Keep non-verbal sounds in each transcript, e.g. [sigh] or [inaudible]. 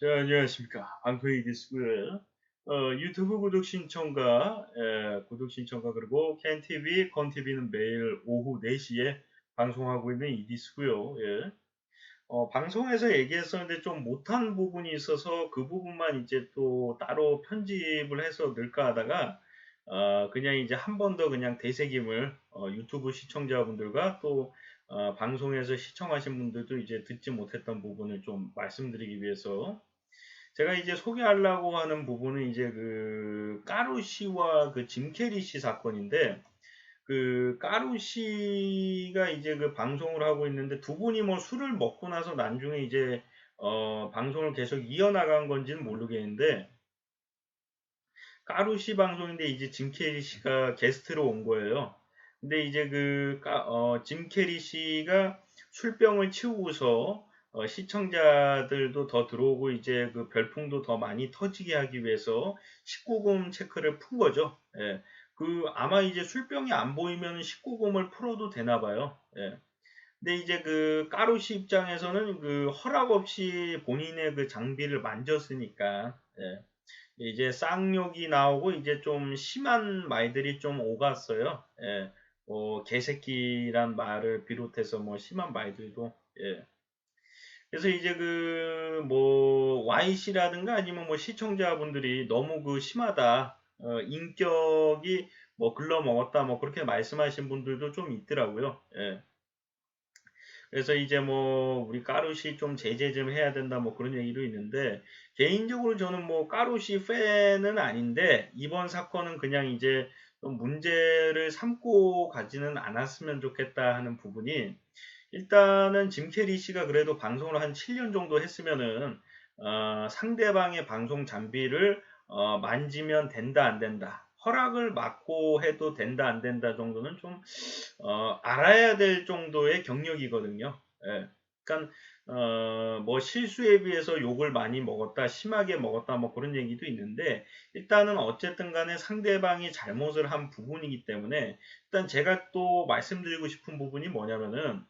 자, 안녕하십니까. 방송이 디스고요. 어, 유튜브 구독 신청과, 에, 구독 신청과 그리고 캔TV, 건TV는 매일 오후 4시에 방송하고 있는 이디스고요. 예. 어, 방송에서 얘기했었는데 좀 못한 부분이 있어서 그 부분만 이제 또 따로 편집을 해서 넣을까 하다가, 어, 그냥 이제 한 번 더 그냥 되새김을 어, 유튜브 시청자분들과 또 어, 방송에서 시청하신 분들도 이제 듣지 못했던 부분을 좀 말씀드리기 위해서 제가 이제 소개하려고 하는 부분은 이제 그 까루 씨와 그 짐캐리 씨 사건인데 그 까루 씨가 이제 그 방송을 하고 있는데 두 분이 뭐 술을 먹고 나서 나중에 이제 어 방송을 계속 이어나간 건지는 모르겠는데 까루 씨 방송인데 이제 짐캐리 씨가 게스트로 온 거예요. 근데 이제 그, 어, 짐 캐리 씨가 술병을 치우고서 어, 시청자들도 더 들어오고 이제 그 별풍도 더 많이 터지게 하기 위해서 19금 체크를 푼 거죠. 예. 그 아마 이제 술병이 안 보이면 19금을 풀어도 되나 봐요. 예. 근데 이제 그 까루 씨 입장에서는 그 허락 없이 본인의 그 장비를 만졌으니까 예. 이제 쌍욕이 나오고 이제 좀 심한 말들이 좀 오갔어요. 예. 뭐 개새끼란 말을 비롯해서 뭐 심한 말들도 예. 그래서 이제 그 뭐 YC라든가 아니면 뭐 시청자분들이 너무 그 심하다 어, 인격이 뭐 글러먹었다 뭐 그렇게 말씀하신 분들도 좀 있더라고요. 예. 그래서 이제 뭐 우리 까루씨 좀 제재 좀 해야 된다 뭐 그런 얘기도 있는데 개인적으로 저는 뭐 까루씨 팬은 아닌데 이번 사건은 그냥 이제 좀 문제를 삼고 가지는 않았으면 좋겠다 하는 부분이 일단은 짐 캐리 씨가 그래도 방송을 한 7년 정도 했으면은 어, 상대방의 방송 장비를 어, 만지면 된다 안 된다 허락을 받고 해도 된다 안 된다 정도는 좀 어, 알아야 될 정도의 경력이거든요. 예. 그러니까 어, 뭐 실수에 비해서 욕을 많이 먹었다, 심하게 먹었다, 뭐 그런 얘기도 있는데, 일단은 어쨌든 간에 상대방이 잘못을 한 부분이기 때문에, 일단 제가 또 말씀드리고 싶은 부분이 뭐냐면은,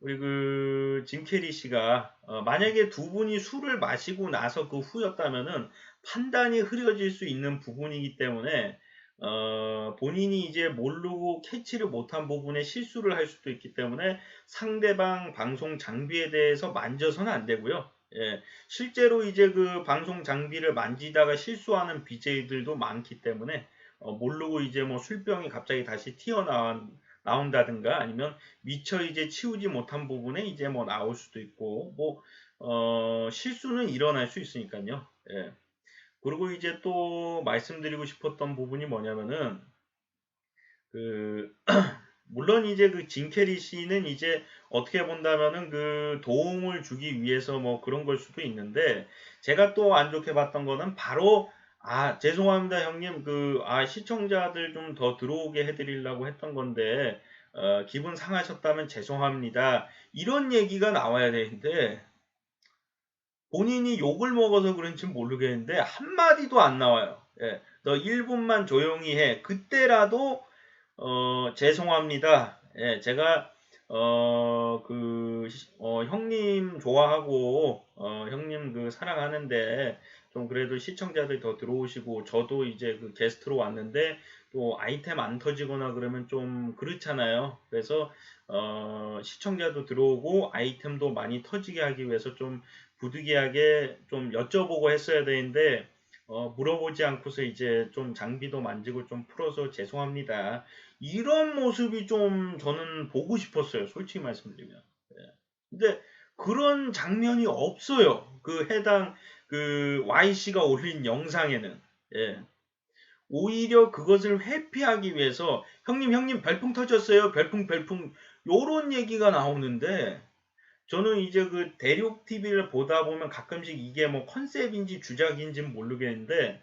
우리 그, 짐캐리 씨가, 어, 만약에 두 분이 술을 마시고 나서 그 후였다면은 판단이 흐려질 수 있는 부분이기 때문에, 어, 본인이 이제 모르고 캐치를 못한 부분에 실수를 할 수도 있기 때문에 상대방 방송 장비에 대해서 만져서는 안 되고요. 예, 실제로 이제 그 방송 장비를 만지다가 실수하는 BJ들도 많기 때문에 어, 모르고 이제 뭐 술병이 갑자기 다시 튀어나온 나온다든가 아니면 미처 이제 치우지 못한 부분에 이제 뭐 나올 수도 있고 뭐 어, 실수는 일어날 수 있으니까요. 예. 그리고 이제 또 말씀드리고 싶었던 부분이 뭐냐면은 그 [clears throat] 물론 이제 그 진캐리 씨는 이제 어떻게 본다면은 그 도움을 주기 위해서 뭐 그런 걸 수도 있는데 제가 또 안 좋게 봤던 거는 바로 아 죄송합니다 형님. 그 아 시청자들 좀 더 들어오게 해드리려고 했던 건데 어, 기분 상하셨다면 죄송합니다. 이런 얘기가 나와야 되는데 본인이 욕을 먹어서 그런지 모르겠는데 한마디도 안 나와요. 예, 너 1분만 조용히 해. 그때라도 어, 죄송합니다. 예, 제가 어, 그, 어, 형님 좋아하고, 어, 형님 그 사랑하는데, 좀 그래도 시청자들 더 들어오시고, 저도 이제 그 게스트로 왔는데, 또 아이템 안 터지거나 그러면 좀 그렇잖아요. 그래서, 어, 시청자도 들어오고, 아이템도 많이 터지게 하기 위해서 좀 부득이하게 좀 여쭤보고 했어야 되는데 어, 물어보지 않고서 이제 좀 장비도 만지고 좀 풀어서 죄송합니다. 이런 모습이 좀 저는 보고 싶었어요. 솔직히 말씀드리면. 예. 근데 그런 장면이 없어요. 그 해당 그 YC가 올린 영상에는. 예. 오히려 그것을 회피하기 위해서 형님 형님 별풍 터졌어요. 별풍 별풍 요런 얘기가 나오는데 저는 이제 그 대륙 TV를 보다 보면 가끔씩 이게 뭐 컨셉인지 주작인지는 모르겠는데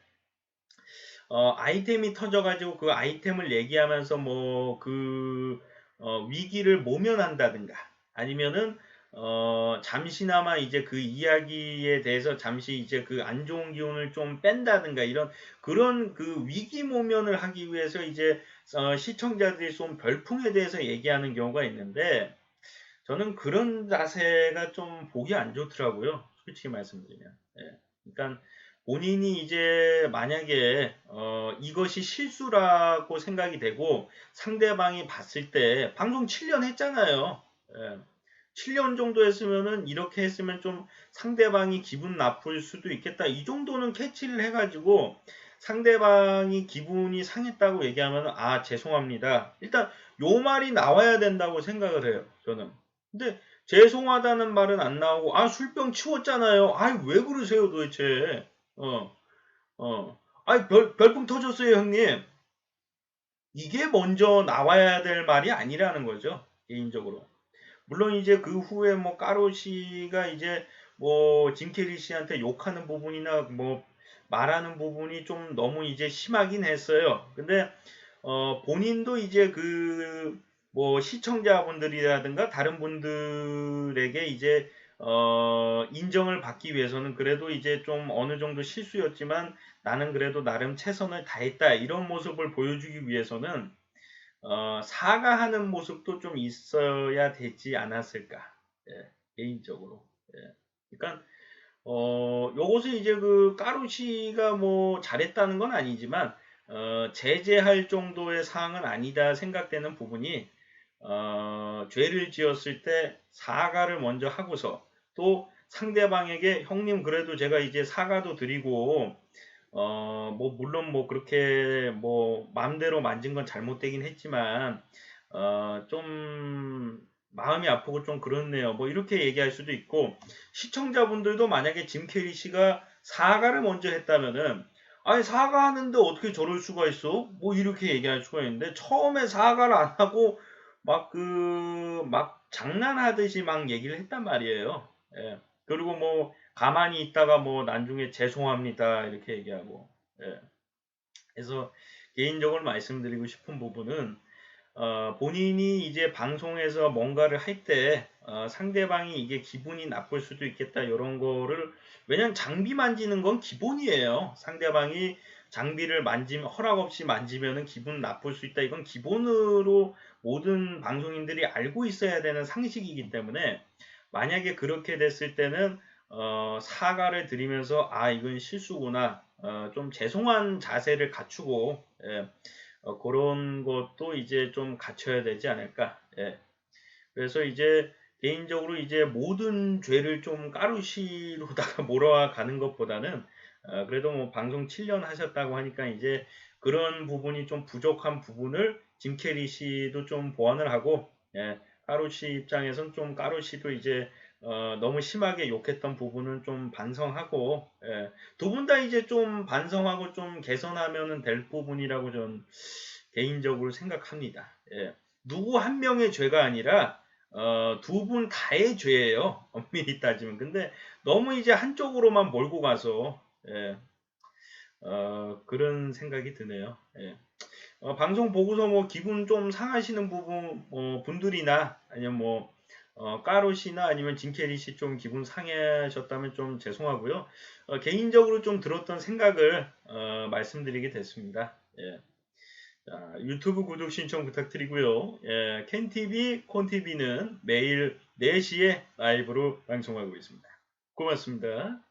어, 아이템이 터져가지고 그 아이템을 얘기하면서 뭐그 어, 위기를 모면한다든가 아니면은 어, 잠시나마 이제 그 이야기에 대해서 잠시 이제 그 안 좋은 기운을 좀 뺀다든가 이런 그런 그 위기 모면을 하기 위해서 이제 어, 시청자들이 쏜 별풍에 대해서 얘기하는 경우가 있는데 저는 그런 자세가 좀 보기 안 좋더라고요. 솔직히 말씀드리면. 예. 그러니까 본인이 이제 만약에 어, 이것이 실수라고 생각이 되고 상대방이 봤을 때 방송 7년 했잖아요. 예. 7년 정도 했으면은 이렇게 했으면 좀 상대방이 기분 나쁠 수도 있겠다. 이 정도는 캐치를 해가지고 상대방이 기분이 상했다고 얘기하면 아 죄송합니다. 일단 요 말이 나와야 된다고 생각을 해요. 저는. 근데 죄송하다는 말은 안 나오고 아 술병 치웠잖아요. 아왜 그러세요 도대체. 어. 어. 아 별, 별풍 터졌어요 형님. 이게 먼저 나와야 될 말이 아니라는 거죠. 개인적으로. 물론 이제 그 후에 뭐 까로 씨가 이제 뭐 짐캐리 씨한테 욕하는 부분이나 뭐 말하는 부분이 좀 너무 이제 심하긴 했어요. 근데 어 본인도 이제 그 뭐 시청자분들이라든가 다른 분들에게 이제 어 인정을 받기 위해서는 그래도 이제 좀 어느 정도 실수였지만 나는 그래도 나름 최선을 다했다 이런 모습을 보여주기 위해서는 어, 사과하는 모습도 좀 있어야 되지 않았을까 예, 개인적으로 예. 그러니까 어, 요것을 이제 그 까루시가 뭐 잘했다는 건 아니지만 어, 제재할 정도의 사항은 아니다 생각되는 부분이 어, 죄를 지었을 때 사과를 먼저 하고서 또 상대방에게 형님 그래도 제가 이제 사과도 드리고 어, 뭐, 물론 뭐, 그렇게 뭐, 마음대로 만진 건 잘못되긴 했지만, 어, 좀, 마음이 아프고 좀 그렇네요. 뭐, 이렇게 얘기할 수도 있고, 시청자분들도 만약에 짐 캐리 씨가 사과를 먼저 했다면은, 아니, 사과하는데 어떻게 저럴 수가 있어? 뭐, 이렇게 얘기할 수가 있는데, 처음에 사과를 안 하고, 막 그, 막 장난하듯이 막 얘기를 했단 말이에요. 예. 그리고 뭐, 가만히 있다가 뭐 나중에 죄송합니다 이렇게 얘기하고 예. 그래서 개인적으로 말씀드리고 싶은 부분은 어, 본인이 이제 방송에서 뭔가를 할때 어, 상대방이 이게 기분이 나쁠 수도 있겠다 이런 거를 왜냐면 장비 만지는 건 기본이에요 상대방이 장비를 만지면 허락 없이 만지면은 기분 나쁠 수 있다 이건 기본으로 모든 방송인들이 알고 있어야 되는 상식이기 때문에 만약에 그렇게 됐을 때는 어, 사과를 드리면서 아 이건 실수구나 어, 좀 죄송한 자세를 갖추고 예, 어, 그런 것도 이제 좀 갖춰야 되지 않을까 예. 그래서 이제 개인적으로 이제 모든 죄를 좀 까루시로다가 몰아가는 것보다는 어, 그래도 뭐 방송 7년 하셨다고 하니까 이제 그런 부분이 좀 부족한 부분을 짐 캐리 씨도 좀 보완을 하고 예, 까루시 입장에선 좀 까루시도 이제 어, 너무 심하게 욕했던 부분은 좀 반성하고 예, 두분 다 이제 좀 반성하고 좀 개선하면 될 부분이라고 전 개인적으로 생각합니다. 예, 누구 한 명의 죄가 아니라 어, 두 분 다의 죄예요. 엄밀히 따지면 근데 너무 이제 한쪽으로만 몰고 가서 예, 어, 그런 생각이 드네요. 예. 어, 방송 보고서 뭐 기분 좀 상하시는 부분 뭐 분들이나 아니면 뭐 어, 까로시나 아니면 진캐리 씨 좀 기분 상해하셨다면 좀 죄송하고요. 어, 개인적으로 좀 들었던 생각을 어, 말씀드리게 됐습니다. 예. 자, 유튜브 구독 신청 부탁드리고요. 예, 캔TV, 콘TV는 매일 4시에 라이브로 방송하고 있습니다. 고맙습니다.